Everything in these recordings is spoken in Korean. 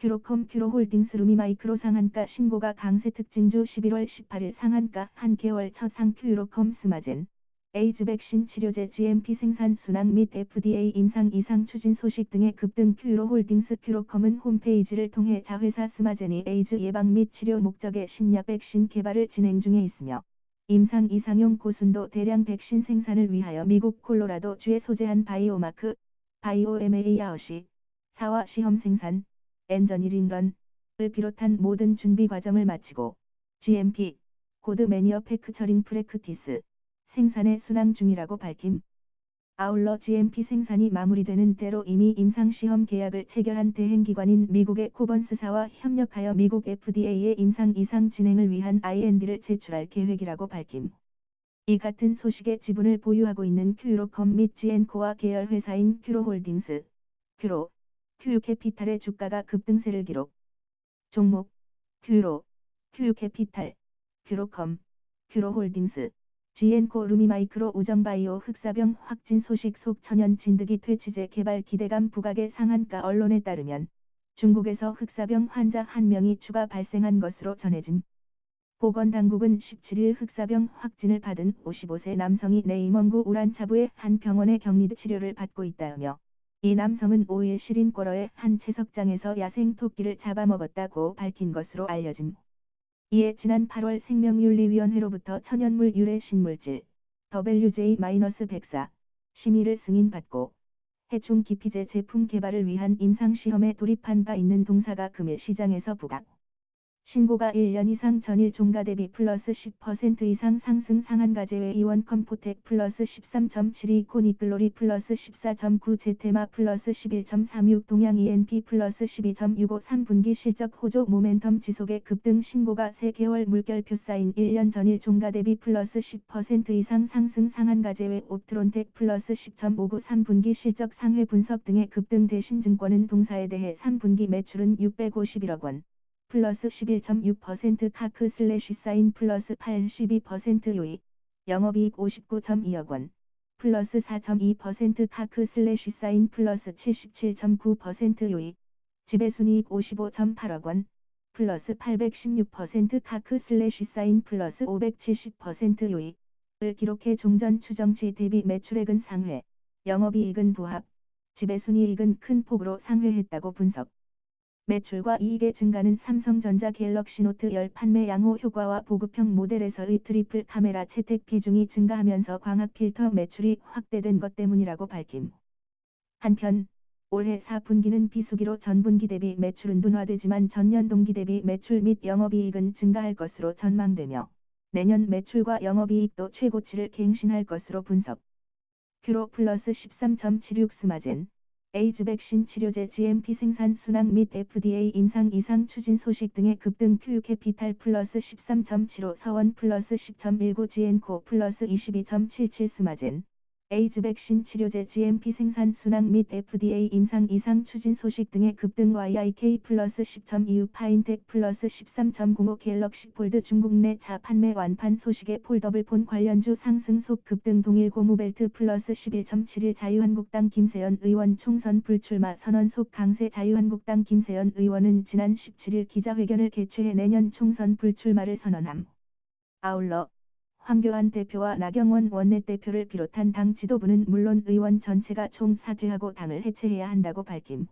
큐로컴 큐로홀딩스 루미마이크로 상한가 신고가 강세 특징주 11월 18일 상한가 한 개월 처상 큐로컴 스마젠. 에이즈 백신 치료제 GMP 생산 순항 및 FDA 임상 이상 추진 소식 등의 급등 큐로홀딩스 큐로컴은 홈페이지를 통해 자회사 스마젠이 에이즈 예방 및 치료 목적의 신약 백신 개발을 진행 중에 있으며 임상 이상용 고순도 대량 백신 생산을 위하여 미국 콜로라도 주에 소재한 바이오마크 바이오 MA 아웃이 사와 시험 생산 엔저니링런을 비롯한 모든 준비 과정을 마치고 GMP 고드 매니어 패크처링 프래크티스 생산에 순항 중이라고 밝힘. 아울러 GMP 생산이 마무리되는 대로 이미 임상시험 계약을 체결한 대행기관인 미국의 코번스사와 협력하여 미국 FDA의 임상 이상 진행을 위한 IND를 제출할 계획이라고 밝힘. 이 같은 소식의 지분을 보유하고 있는 큐로컴 및 지엔코와 계열 회사인 큐로홀딩스, 큐로, 큐캐피탈의 주가가 급등세를 기록. 종목, 큐로, 큐캐피탈, 큐로컴, 큐로홀딩스, 지엔코 루미마이크로 우정바이오 흑사병 확진 소식 속 천연 진드기 퇴치제 개발 기대감 부각의 상한가 언론에 따르면 중국에서 흑사병 환자 한 명이 추가 발생한 것으로 전해짐. 보건당국은 17일 흑사병 확진을 받은 55세 남성이 네이먼구 우란차부의 한 병원에 격리 치료를 받고 있다며 이 남성은 5일 시린꼬러의 한 채석장에서 야생 토끼를 잡아먹었다고 밝힌 것으로 알려짐. 이에 지난 8월 생명윤리위원회로부터 천연물 유래 신물질 WJ-104 심의를 승인받고 해충 기피제 제품 개발을 위한 임상시험에 돌입한 바 있는 동사가 금일 시장에서 부각. 신고가 1년 이상 전일 종가 대비 플러스 10% 이상 상승 상한가제외 이원 컴 포텍 플러스 13.72 코니클로리 플러스 14.9 제테마 플러스 11.36 동양 ENP 플러스 12.65 3분기 실적 호조 모멘텀 지속의 급등 신고가 3개월 물결표 사인 1년 전일 종가 대비 플러스 10% 이상 상승 상한가제외 옵트론텍 플러스 10.59 3분기 실적 상회 분석 등의 급등 대신 증권은 동사에 대해 3분기 매출은 651억 원. 플러스 11.6% 카크 슬래시 사인 플러스 82% 요이 영업이익 59.2억 원 플러스 4.2% 카크 슬래시 사인 플러스 77.9% 요이 지배순이익 55.8억 원 플러스 816% 카크 슬래시 사인 플러스 570% 요이을 기록해 종전 추정치 대비 매출액은 상회 영업이익은 부합 지배순이익은 큰 폭으로 상회했다고 분석 매출과 이익의 증가는 삼성전자 갤럭시 노트 10 판매 양호 효과와 보급형 모델에서의 트리플 카메라 채택 비중이 증가하면서 광학 필터 매출이 확대된 것 때문이라고 밝힘. 한편 올해 4분기는 비수기로 전분기 대비 매출은 둔화되지만 전년 동기 대비 매출 및 영업이익은 증가할 것으로 전망되며 내년 매출과 영업이익도 최고치를 갱신할 것으로 분석. 큐로 플러스 13.76 스마젠 에이즈 백신 치료제 GMP 생산 순항 및 FDA 임상 이상 추진 소식 등의 급등 큐 캐피탈 플러스 13.75 서원 플러스 10.19 지엔코 플러스 22.77 스마젠 에이즈 백신 치료제 GMP 생산 순항 및 FDA 임상 이상 추진 소식 등의 급등 YIK 플러스 10.26 파인텍 플러스 13.05 갤럭시 폴드 중국 내차 판매 완판 소식에 폴더블 폰 관련주 상승 속 급등 동일 고무벨트 플러스 11.71 자유한국당 김세연 의원 총선 불출마 선언 속 강세 자유한국당 김세연 의원은 지난 17일 기자회견을 개최해 내년 총선 불출마를 선언함. 아울러 황교안 대표와 나경원 원내대표를 비롯한 당 지도부는 물론 의원 전체가 총 사퇴하고 당을 해체해야 한다고 밝힘.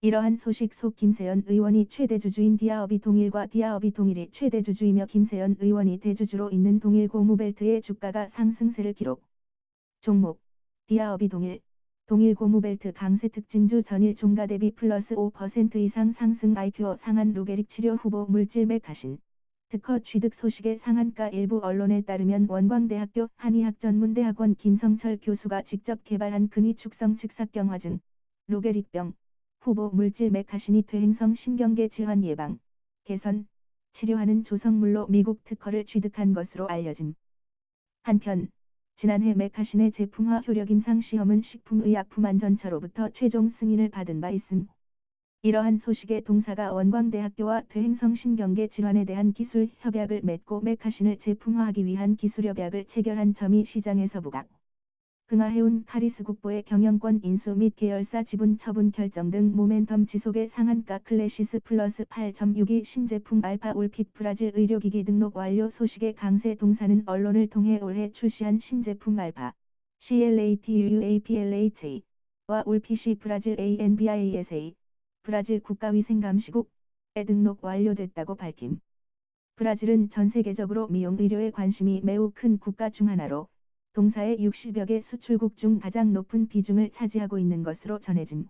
이러한 소식 속 김세연 의원이 최대 주주인 디아업이 동일과 디아업이 동일이 최대 주주이며 김세연 의원이 대주주로 있는 동일 고무벨트의 주가가 상승세를 기록. 종목 디아업이 동일 동일 고무벨트 강세 특징주 전일 종가 대비 플러스 5% 이상 상승 아이큐어 상한 루게릭 치료 후보 물질 맥하신 특허 취득 소식의 상한가 일부 언론에 따르면 원광대학교 한의학전문대학원 김성철 교수가 직접 개발한 근위 축성 측삭경화증, 루게릭병, 후보 물질 메카신이 퇴행성 신경계 질환 예방, 개선, 치료하는 조성물로 미국 특허를 취득한 것으로 알려짐. 한편, 지난해 메카신의 제품화 효력 임상 시험은 식품의약품안전처로부터 최종 승인을 받은 바 있음. 이러한 소식에 동사가 원광대학교와 퇴행성신경계 질환에 대한 기술 협약을 맺고 메카신을 제품화하기 위한 기술 협약을 체결한 점이 시장에서 부각. 흥하해운 카리스 국보의 경영권 인수 및 계열사 지분 처분 결정 등 모멘텀 지속의 상한가 클래시스 플러스 8.62 신제품 알파 올핏 브라질 의료기기 등록 완료 소식의 강세 동사는 언론을 통해 올해 출시한 신제품 알파 CLATUAPLHA.와 올핏이 브라질 ANBIASA 브라질 국가위생감시국 에 등록 완료됐다고 밝힘. 브라질은 전 세계적으로 미용 의료에 관심이 매우 큰 국가 중 하나로 동사의 60여 개 수출국 중 가장 높은 비중을 차지하고 있는 것으로 전해짐.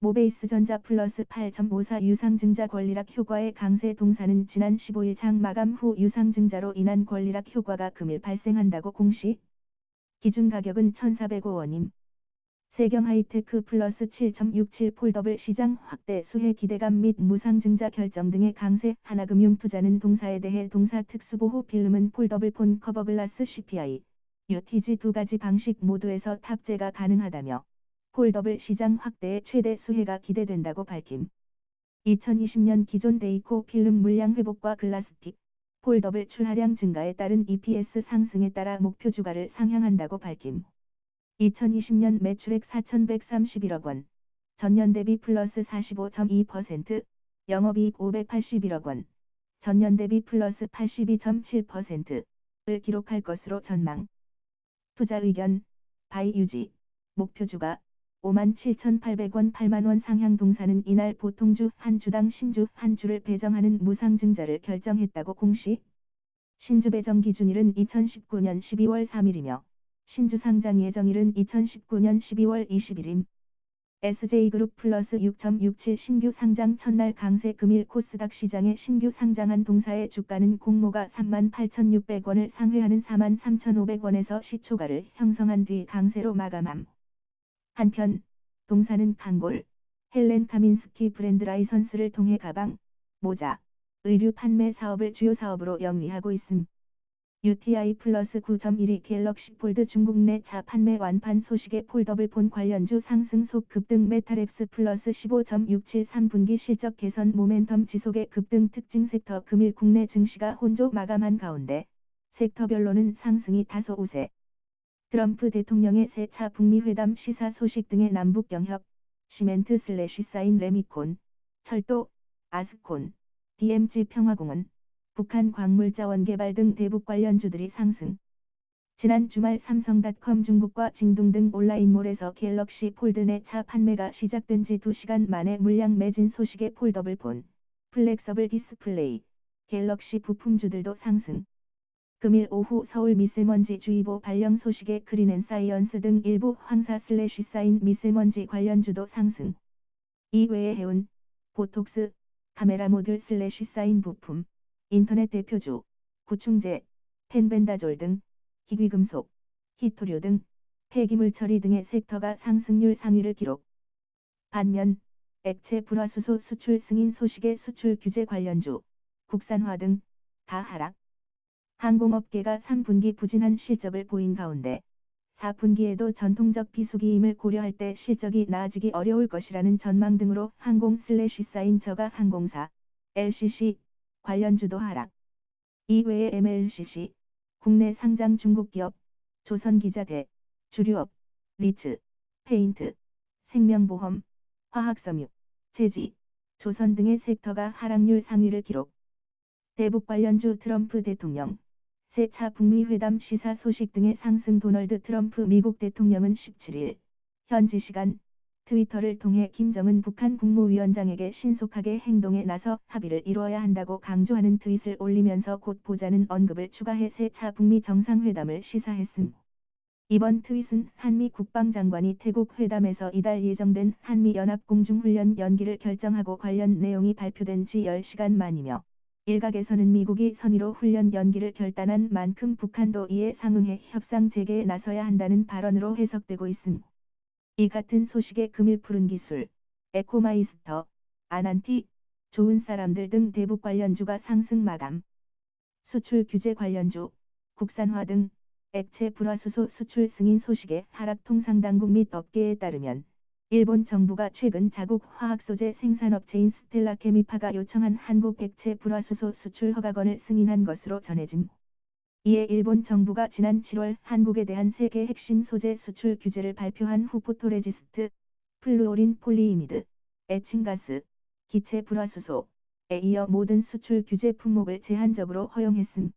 모베이스 전자 플러스 8.54 유상증자 권리락 효과의 강세 동사는 지난 15일 장 마감 후 유상증자로 인한 권리락 효과가 금일 발생한다고 공시. 기준 가격은 1,405원임. 세경 하이테크 플러스 7.67 폴더블 시장 확대 수혜 기대감 및 무상 증자 결정 등의 강세 하나금융 투자는 동사에 대해 동사 특수보호 필름은 폴더블 폰 커버 글라스 CPI. UTG 두 가지 방식 모두에서 탑재가 가능하다며 폴더블 시장 확대의 최대 수혜가 기대된다고 밝힘. 2020년 기존 데이코 필름 물량 회복과 글라스틱, 폴더블 출하량 증가에 따른 EPS 상승에 따라 목표 주가를 상향한다고 밝힘. 2020년 매출액 4,131억 원, 전년 대비 플러스 45.2%, 영업이익 581억 원, 전년 대비 플러스 82.7%를 기록할 것으로 전망. 투자 의견, 바이 유지, 목표주가 57,800원 8만원 상향 동사는 이날 보통주 한 주당 신주 한 주를 배정하는 무상증자를 결정했다고 공시. 신주 배정 기준일은 2019년 12월 3일이며 신주 상장 예정일은 2019년 12월 20일임. SJ그룹 플러스 6.67 신규 상장 첫날 강세 금일 코스닥 시장에 신규 상장한 동사의 주가는 공모가 38,600원을 상회하는 43,500원에서 시초가를 형성한 뒤 강세로 마감함. 한편 동사는 칸골, 헬렌 카민스키 브랜드 라이선스를 통해 가방, 모자, 의류 판매 사업을 주요 사업으로 영위하고 있음. UTI 플러스 9.12 갤럭시 폴드 중국 내차 판매 완판 소식에 폴더블 폰 관련주 상승 속 급등 메타랩스 플러스 15.67 3분기 실적 개선 모멘텀 지속의 급등 특징 섹터 금일 국내 증시가 혼조 마감한 가운데 섹터별로는 상승이 다소 우세. 트럼프 대통령의 새차 북미 회담 시사 소식 등의 남북 경협, 시멘트 슬래시 사인 레미콘, 철도, 아스콘, DMZ 평화공원, 북한 광물자원 개발 등 대북 관련주들이 상승. 지난 주말 삼성닷컴 중국과 징동 등 온라인몰에서 갤럭시 폴드 내 차 판매가 시작된 지 2시간 만에 물량 매진 소식에 폴더블 폰, 플렉서블 디스플레이, 갤럭시 부품주들도 상승. 금일 오후 서울 미세먼지 주의보 발령 소식에 크린앤 사이언스 등 일부 황사 슬래시 사인 미세먼지 관련주도 상승. 이외에 해운, 보톡스, 카메라 모듈 슬래시 사인 부품, 인터넷 대표주, 구충제, 펜벤다졸 등, 희귀금속, 히토류 등, 폐기물 처리 등의 섹터가 상승률 상위를 기록. 반면, 액체 불화수소 수출 승인 소식의 수출 규제 관련주, 국산화 등, 다 하락. 항공업계가 3분기 부진한 실적을 보인 가운데 4분기에도 전통적 비수기임을 고려할 때 실적이 나아지기 어려울 것이라는 전망 등으로 항공 슬래시 사인 저가 항공사, LCC, 관련 주도 하락. 이외에 MLCC, 국내 상장 중국 기업, 조선기자재, 주류업, 리츠, 페인트, 생명보험, 화학섬유, 제지, 조선 등의 섹터가 하락률 상위를 기록. 대북 관련주 트럼프 대통령, 세 차 북미 회담 시사 소식 등의 상승 도널드 트럼프 미국 대통령은 17일, 현지 시간, 트위터를 통해 김정은 북한 국무위원장에게 신속하게 행동에 나서 합의를 이루어야 한다고 강조하는 트윗을 올리면서 곧 보자는 언급을 추가해 새차 북미 정상회담을 시사했음. 이번 트윗은 한미 국방장관이 태국 회담에서 이달 예정된 한미 연합 공중훈련 연기를 결정하고 관련 내용이 발표된 지 10시간 만이며 일각에서는 미국이 선의로 훈련 연기를 결단한 만큼 북한도 이에 상응해 협상 재개에 나서야 한다는 발언으로 해석되고 있습니다. 이 같은 소식에 금일 푸른 기술, 에코마이스터, 아난티, 좋은 사람들 등 대북 관련주가 상승 마감. 수출 규제 관련주, 국산화 등 액체 불화수소 수출 승인 소식에 하락 통상당국 및 업계에 따르면 일본 정부가 최근 자국 화학소재 생산업체인 스텔라 케미파가 요청한 한국 액체 불화수소 수출 허가권을 승인한 것으로 전해짐. 이에 일본 정부가 지난 7월 한국에 대한 세계 핵심 소재 수출 규제를 발표한 후 포토레지스트, 플루오린 폴리이미드, 에칭가스, 기체 불화수소에 이어 모든 수출 규제 품목을 제한적으로 허용했음.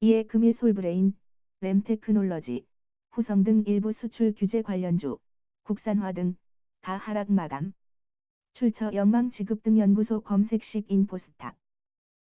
이에 금일 솔브레인, 램테크놀러지, 후성 등 일부 수출 규제 관련주, 국산화 등 다 하락 마감. 출처 연망 지급 등 연구소 검색식 인포스탁.